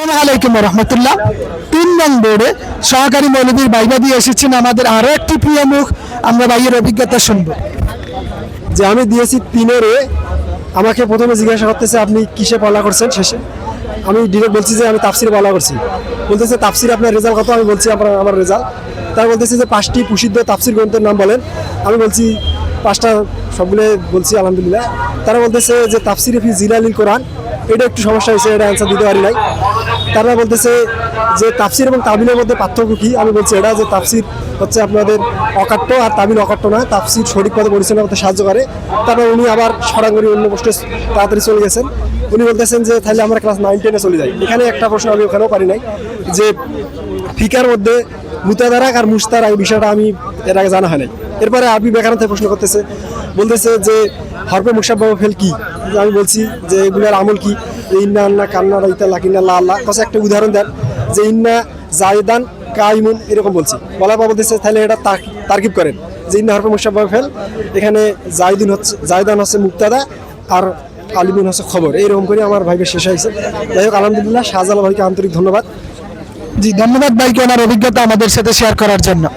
আসসালামু আলাইকুম রহমতুল্লাহ তিন নং বোর্ডে সহকারী মৌলবীর বাইবা দিয়ে এসেছেন আমাদের আরও একটি প্রিয় মুখ। আমরা ভাইয়ের অভিজ্ঞতা শুনব। যে আমি দিয়েছি তিনের আমাকে প্রথমে জিজ্ঞাসা করতেছে, আপনি কিসে পড়া করছেন? শেষে আমি ডিরেক্ট বলছি যে, আমি তাফসির পড়া করছি। বলতেছে, তাফসির আপনার রেজাল্ট কত? আমি বলছি, আপনার, আমার রেজাল্ট। তারা বলতেছে যে, পাঁচটি প্রসিদ্ধ তাফসির গ্রন্থের নাম বলেন। আমি বলছি, পাঁচটা সবগুলো বলছি, আলহামদুলিল্লাহ। তারা বলতেছে যে, তাফসির ফি জিলালিল কোরআন। এটা একটু সমস্যা হয়েছে, এটা অ্যান্সার দিতে পারি নাই। তারা বলতেছে যে তাফসির এবং তামিলের মধ্যে পার্থক্য কী? আমি বলছি এটা যে তাফসির হচ্ছে আপনাদের অকাট্য আর তামিল অকাট্য নয় তাফসির সঠিক পথে পরিচালনা করতে সাহায্য করে। তারপর উনি আবার সরাসরি অন্য পোস্টে তাড়াতাড়ি চলে গেছেন। উনি বলতেছেন যে, তাহলে আমরা ক্লাস নাইন টেনে চলে যাই। এখানে একটা প্রশ্ন আমি ওখানেও পারি নাই, যে ফিকার মধ্যে মুতাদারাক আর মুস্তারাক এই বিষয়টা আমি এর আগে জানা হয় নাই এরপরে আরবি ব্যাকরণ প্রশ্ন করতেছে, বলতেছে যে, হরফে মুসাব্বাহ ফেল কি? আমি বলছি যে, এগুলোর আমল কি? ইন্না, আন্না, কান্না, রাইতা লাকিন্না লা আল্লাহ কাছে একটা উদাহরণ দেন, যে, ইন্না, জায়দান, কাইমুন, এরকম বলছি। বলার পর বলতেছে, তাহলে এটা তার- তারকিব করেন। যে, ইন্না হরফে মুসাব্বাহ ফেল। এখানে জায়দিন হচ্ছে, জায়দান হচ্ছে মুক্তাদা আর আলিমুন হচ্ছে খবর। এইরকম করে আমার ভাইকে শেষ হয়েছে। যাই হোক, আলহামদুলিল্লাহ, শাহজালাল ভাইকে আন্তরিক ধন্যবাদ। জি, ধন্যবাদ ভাইকে ওনার অভিজ্ঞতা আমাদের সাথে শেয়ার করার জন্য।